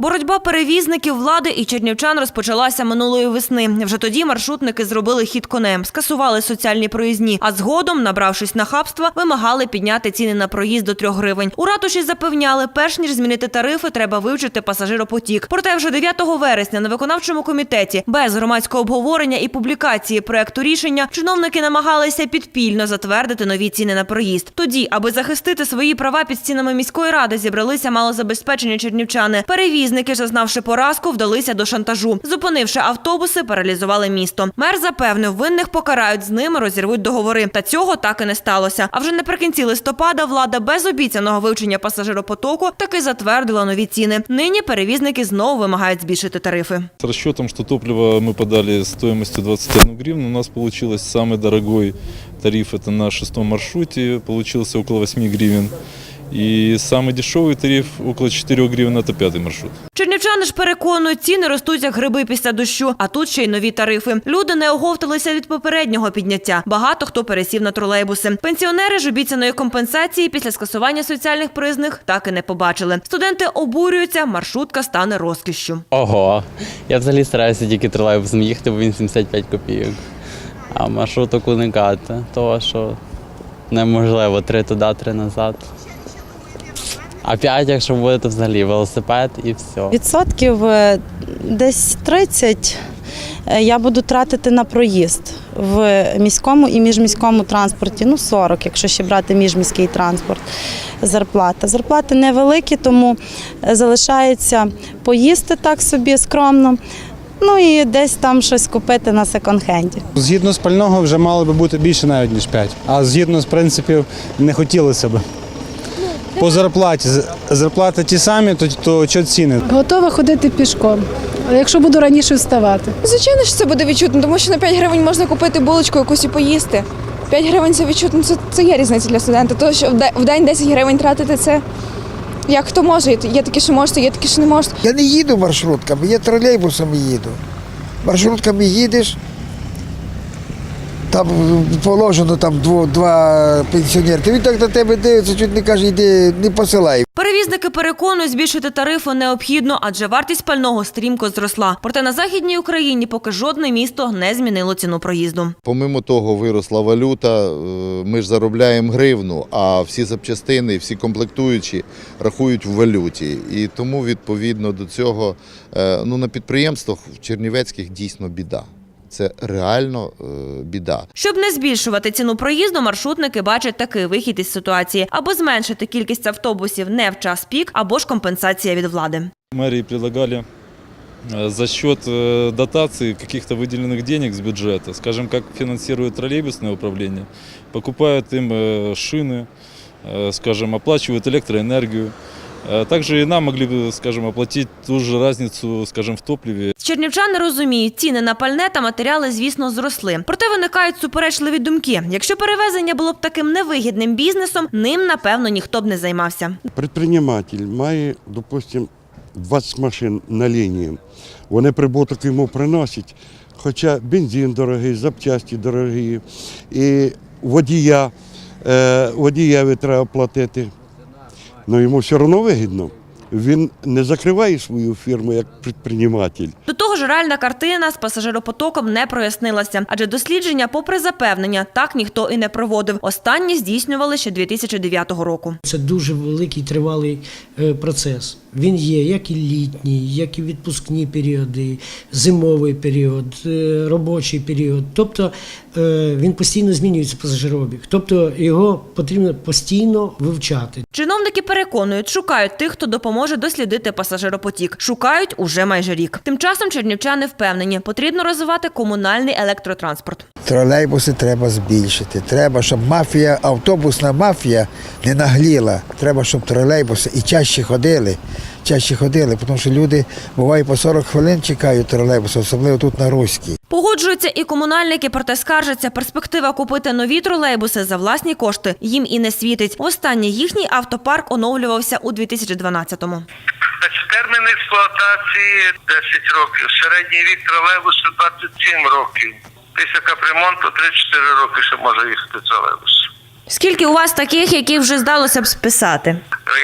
Боротьба перевізників влади і чернівчан розпочалася минулої весни. Вже тоді маршрутники зробили хід конем, скасували соціальні проїзні, а згодом, набравшись нахабства, вимагали підняти ціни на проїзд до трьох гривень. У ратуші запевняли, перш ніж змінити тарифи, треба вивчити пасажиропотік. Проте вже 9 вересня на виконавчому комітеті без громадського обговорення і публікації проекту рішення чиновники намагалися підпільно затвердити нові ціни на проїзд. Тоді, аби захистити свої права під стінами міської ради, зібралися малозабезпечені чернівчани. Перевізники, зазнавши поразку, вдалися до шантажу. Зупинивши автобуси, паралізували місто. Мер запевнив, винних покарають з ними, розірвуть договори. Та цього так і не сталося. А вже наприкінці листопада влада без обіцяного вивчення пасажиропотоку таки затвердила нові ціни. Нині перевізники знову вимагають збільшити тарифи. С расчетом, что топливо мы подали стоимостью 21 гривну, у нас получилось самый дорогой тариф, это на шестом маршруте, получился около 8 гривен. И самый дешевый тариф около 4 гривен, это пятый маршрут. Чернівчани ж переконують, ціни ростуть як гриби після дощу, а тут ще й нові тарифи. Люди не оговталися від попереднього підняття. Багато хто пересів на тролейбуси. Пенсіонери ж обіцяної компенсації після скасування соціальних призних так і не побачили. Студенти обурюються, маршрутка стане розкішшю. Ого. Я взагалі стараюся тільки тролейбусом їхати, бо він 75 копійок. А маршруток уникати, того що неможливо три туди, три назад. А п'ять, якщо буде, то взагалі велосипед і все. Відсотків е, десь 30 е, я буду тратити на проїзд в міському і міжміському транспорті. Ну, 40, якщо ще брати міжміський транспорт. Зарплата. Зарплати невеликі, тому е, залишається поїсти так собі скромно. Ну і десь там щось купити на секонд-хенді. Згідно з пального вже мало би бути більше навіть ніж 5. А згідно з принципів не хотілося б. По зарплаті. Зарплати ті самі, то, то що ціни? Готова ходити пішком, якщо буду раніше вставати. Звичайно ж це буде відчутно, тому що на 5 гривень можна купити булочку якусь і поїсти. 5 гривень це відчутно, це, це є різниця для студента. Тому що в день 10 гривень тратити це як хто може. Є такі, що можуть, є такі, що не можуть. Я не їду маршрутками, я тролейбусами їду. Маршрутками їдеш, там положено там дво, два пенсіонери. Та він так на тебе дивиться, чуть не каже, йди, не посилай. Перевізники переконують, збільшити тарифи необхідно, адже вартість пального стрімко зросла. Проте на західній Україні поки жодне місто не змінило ціну проїзду. Помимо того, виросла валюта. е, Ми ж заробляємо гривну, а всі запчастини, всі комплектуючі рахують в валюті. І тому відповідно до цього е, ну, на підприємствах в Чернівецьких дійсно біда. Це реально е, біда. Щоб не збільшувати ціну проїзду, маршрутники бачать такий вихід із ситуації або зменшити кількість автобусів не в час пік, або ж компенсація від влади. Мэрии предлагали э, за счет э, дотации каких-то выделенных денег с бюджета, скажем, как финансирует троллейбусное управление, покупают им э, шины, э, скажем, оплачивают электроэнергию. Э, Также и нам могли бы, скажем, оплатить ту же разницу, скажем, в топливе. Чернівчани розуміють, ціни на пальне та матеріали, звісно, зросли. Проте виникають суперечливі думки. Якщо перевезення було б таким невигідним бізнесом, ним напевно ніхто б не займався. Предприниматель має, допустим, 20 машин на лінії. Вони прибуток йому приносять, хоча бензин дорогий, запчасті дорогі, і водія, е, водієві треба платити. Ну йому все одно вигідно. Він не закриває свою фірму як предприниматель. До ж, реальна картина з пасажиропотоком не прояснилася, адже дослідження, попри запевнення, так ніхто і не проводив. Останні здійснювали ще 2009 року. Це дуже великий тривалий е, процес. Він є як і літній, як і відпускні періоди, зимовий період, е, робочий період. Тобто е, він постійно змінюється пасажиробіг. Тобто його потрібно постійно вивчати. Чиновники переконують, шукають тих, хто допоможе дослідити пасажиропотік. Шукають уже майже рік. Тим часом чернівчани впевнені, потрібно розвивати комунальний електротранспорт. Тролейбуси треба збільшити. Треба, щоб мафія, автобусна мафія не нагліла. Треба, щоб тролейбуси і чаще ходили. Чаще ходили, тому що люди буває по 40 хвилин чекають тролейбуси, особливо тут на Руській. Погоджуються і комунальники, проте скаржаться, перспектива купити нові тролейбуси за власні кошти їм і не світить. Востаннє їхній автопарк оновлювався у 2012-му. Термін експлуатації 10 років. Середній вік тролейбусу 27 років. Після капремонту 3-4 роки ще може їхати тролейбус. Скільки у вас таких, які вже здалося б списати?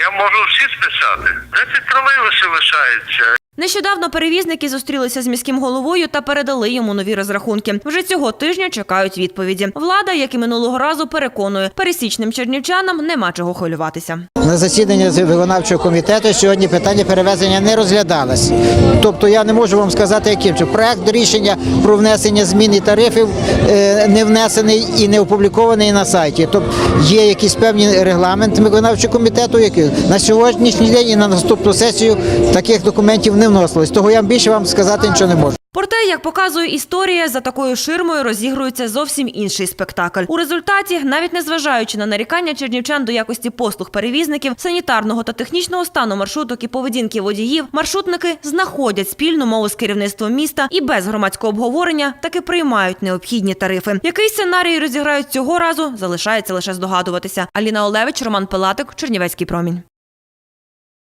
Я можу всі списати. 10 тролейбусів лишається. Нещодавно перевізники зустрілися з міським головою та передали йому нові розрахунки. Вже цього тижня чекають відповіді. Влада, як і минулого разу, переконує, пересічним чернівчанам нема чого хвилюватися. На засіданні виконавчого комітету сьогодні питання перевезення не розглядалось. Тобто я не можу вам сказати, яким чином. Проект рішення про внесення змін і тарифів е, не внесений і не опублікований на сайті. Тобто є якісь певні регламенти виконавчого комітету, які на сьогоднішній день і на наступну сесію таких документів не вносилось. Того я більше вам сказати нічого не можу. Проте, як показує історія, за такою ширмою розігрується зовсім інший спектакль. У результаті, навіть незважаючи на нарікання чернівчан до якості послуг перевізників, санітарного та технічного стану маршруток і поведінки водіїв, маршрутники знаходять спільну мову з керівництвом міста і без громадського обговорення таки приймають необхідні тарифи. Який сценарій розіграють цього разу, залишається лише здогадуватися. Аліна Олевич, Роман Пилатик, Чернівецький промінь.